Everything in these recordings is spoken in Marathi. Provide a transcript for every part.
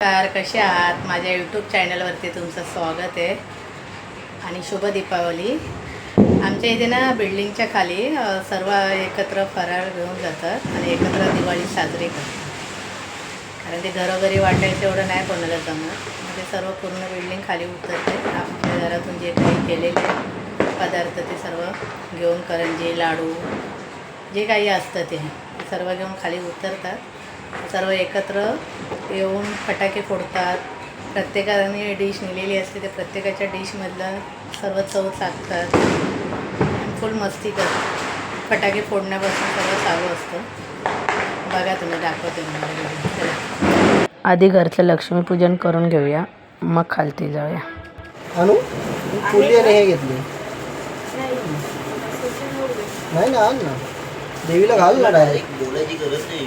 नमस्कार कसे आहात? माझ्या यूट्यूब चॅनलवरती तुमचं स्वागत आहे. आणि शुभ दीपावली. आमच्या इथे ना बिल्डिंगच्या खाली सर्व एकत्र फराळ घेऊन जातात आणि एकत्र दिवाळी साजरी करतात. कारण ते घरोघरी वाटायचं एवढं नाही कोणाला जमत. मग ते सर्व पूर्ण बिल्डिंग खाली उतरते. आपल्या घरातून जे काही केलेले पदार्थ ते सर्व घेऊन करंजी लाडू जे काही असतं ते सर्व घेऊन खाली उतरतात. सर्व एकत्र येऊन फटाके फोडतात. प्रत्येकाने डिश नेलेली असते ते प्रत्येकाच्या डिशमधलं सर्व चव चाकतात फुल मस्ती करतात. फटाके फोडण्यापासून सर्व चालू असतं. बघा तुम्ही दाखवते मला आधी घरचं लक्ष्मीपूजन करून घेऊया. मग खालती जाऊया. अनु फुली आणि हे घेतली. नाही ना आण ना. देवीला घाल ना डायरेक्ट बोलायची गरज नाही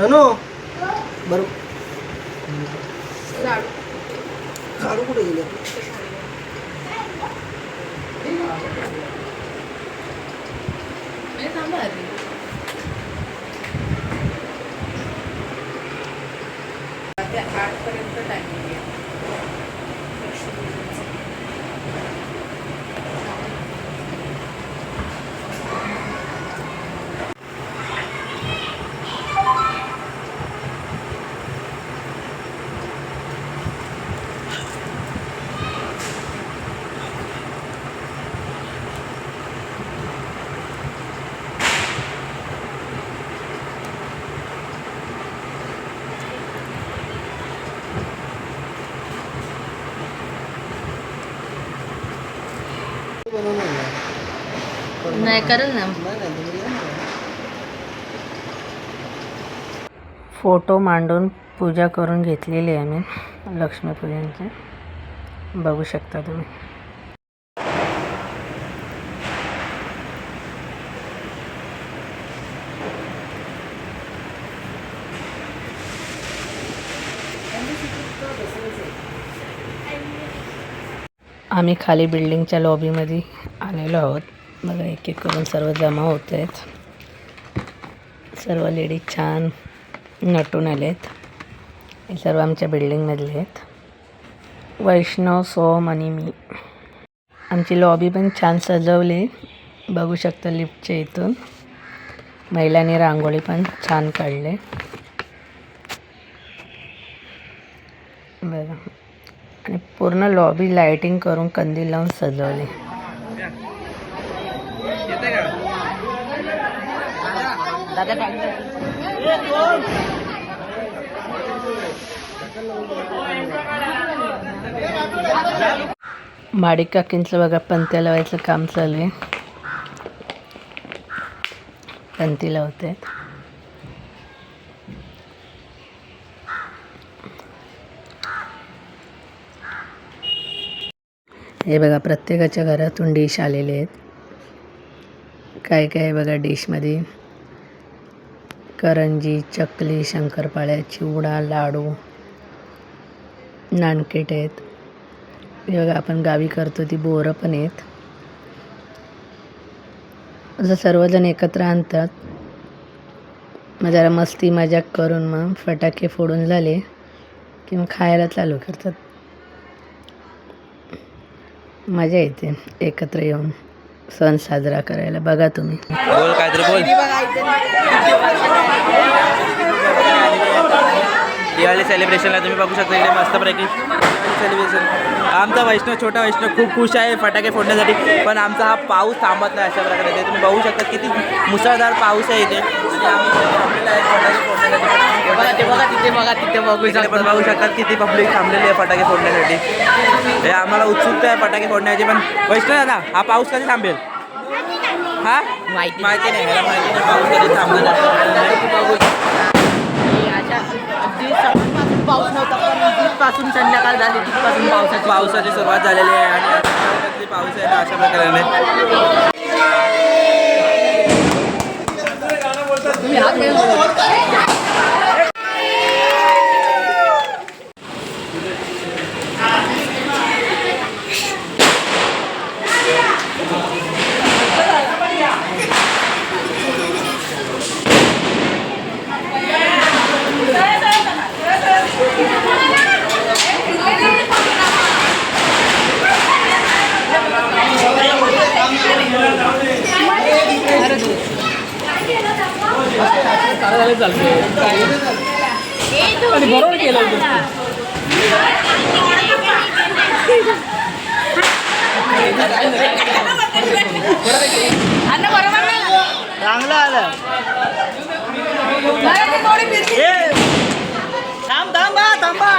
ननो? बर. लाडू कुठे गेले? नाही करेल ना. फोटो मांडून पूजा करून घेतलेली आहे मी लक्ष्मीपूजनची. बघू शकता तुम्ही. आम्ही खाली बिल्डिंगच्या लॉबीमध्ये आलेलो आहोत. बघा एक एक करून सर्व जमा होत आहेत. सर्व लेडीज छान नटून आलेत. हे सर्व आमच्या बिल्डिंगमधले आहेत. वैष्णव सोम आणि मी. आमची लॉबी पण छान सजवली. बघू शकता लिफ्टच्या इथून. महिलांनी रांगोळी पण छान काढले. बघा. आणि पूर्ण लॉबी लायटिंग करून कंदील लावून सजवली. माडिक काकींचं बघा पंत्या लावायचं काम चालू आहे. पंती लावते हे बघा प्रत्येकाच्या घरातून डिश आलेले आहेत. काय काय बघा डिशमध्ये? करंजी चकली शंकरपाळ्या चिवडा लाडू नानकेट आहेत. बघा आपण गावी करतो ती बोरं पण आहेत. असं सर्वजण एकत्र आणतात. मग जरा मस्ती मजाक करून मग फटाके फोडून झाले की मग खायला चालू करतात. मजा येते एकत्र येऊन. सण साजरा करायला. बघा तुम्ही. बोल काहीतरी बोल. दिवाळी सेलिब्रेशनला तुम्ही बघू शकता इकडे मस्तपैकी. सेलिब्रेशन आमचा वैष्णव छोटा वैष्णव खूप खुश आहे फटाके फोडण्यासाठी. पण आमचा हा पाऊस थांबत नाही अशा प्रकारे. ते तुम्ही बघू शकता किती मुसळधार पाऊस आहे इथे. बघा तिथे बघा तिथे बघू शकता पण बघू शकतात किती पब्लिक थांबलेली आहे फटाके फोडण्यासाठी हे आम्हाला उत्सुकता आहे फटाके फोडण्याची पण वैष्णव दादा हा पाऊस कधी थांबेल? हा? माहिती माहिती नाही. माहिती नाही पाऊस कधी थांबणार पाऊस नव्हता पण पासून संध्याकाळ झाली तिथपासून पावसाची पावसाची सुरुवात झालेली आहे आणि पाऊस आहे अशा प्रकारे. Biarin. चांगलं आलं थांब थांबा थांबा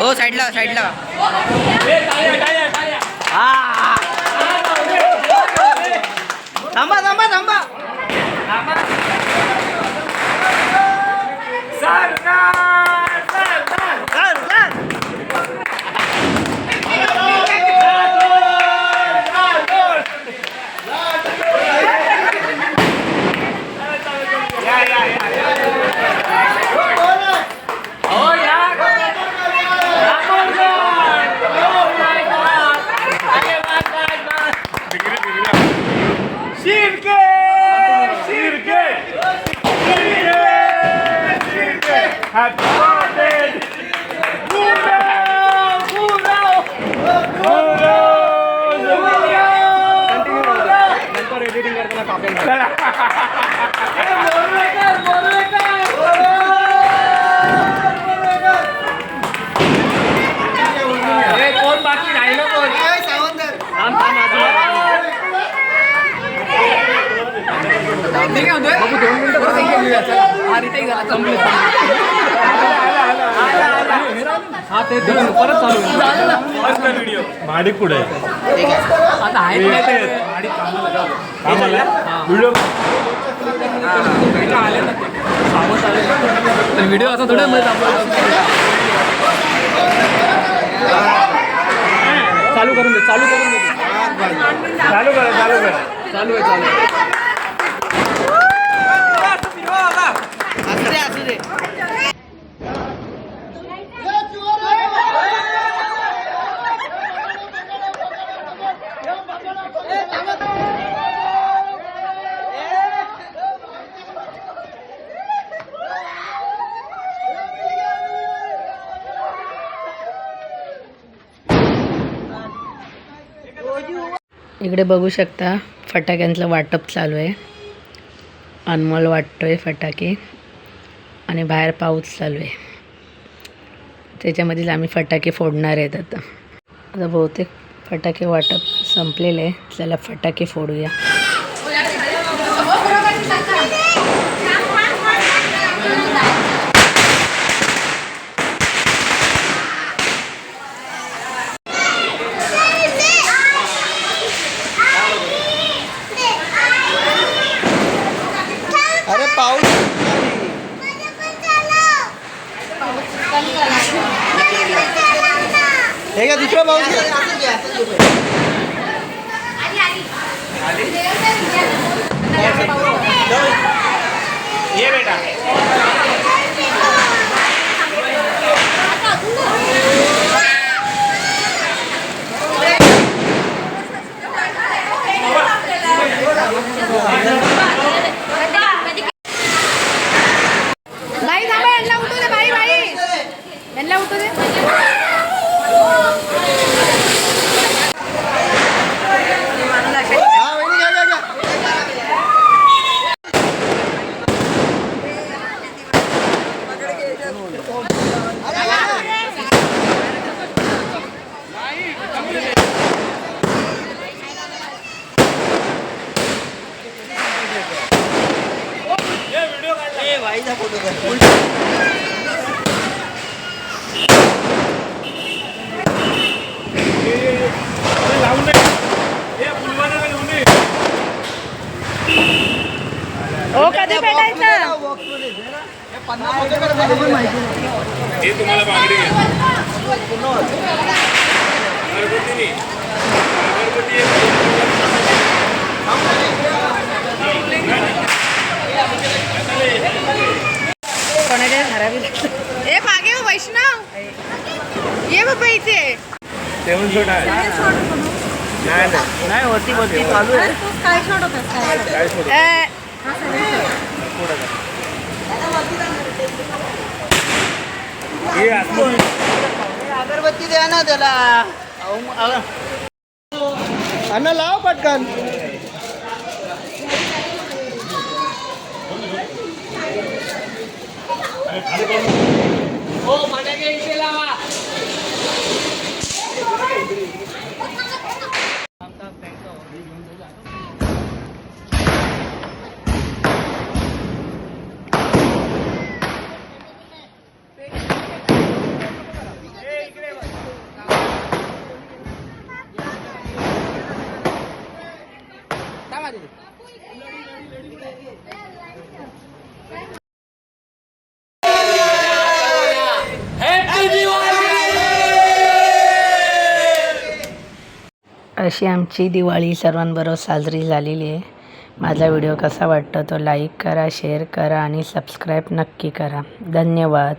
ओ साईडला साईडला थांबा थांबा थांबा माडिक पुढे व्हिडिओ? व्हिडिओ असा थोडं चालू करून दे चालू करून दे. चालू करा चालू करा. चालू आहे चालू आहे. इकडे बघू शकता फटाक्यांचं वाटप चालू आहे. अनमोल वाटतोय फटाके. आणि बाहेर पाऊस चालू आहे. त्याच्यामध्येच आम्ही फटाके फोडणार आहेत आता. आता बहुतेक फटाके वाटप संपलेले आहे चला फटाके फोडूया. ये बेटा बाई हो कधी भेटायचं हे तुम्हाला बांगडी घ्या घरगुती नाही. घरगुती एक कोणाच्या घरावी ए मागे हो, वैष्णव. ये बाबा इथे. आहे. नाही नाही. नाही वरती वरती चालू आहे. काय सोड हे आतमध्ये अगरबत्ती द्या ना त्याला. अण्णा लाव पटकन. ఓ మనకే ఇచ్చేలావా Thank you. अशी आमची दिवाळी सर्वांबरोबर साजरी झालेली आहे. माझा व्हिडिओ कसा वाटतो तो लाईक करा शेअर करा आणि सबस्क्राईब नक्की करा. धन्यवाद.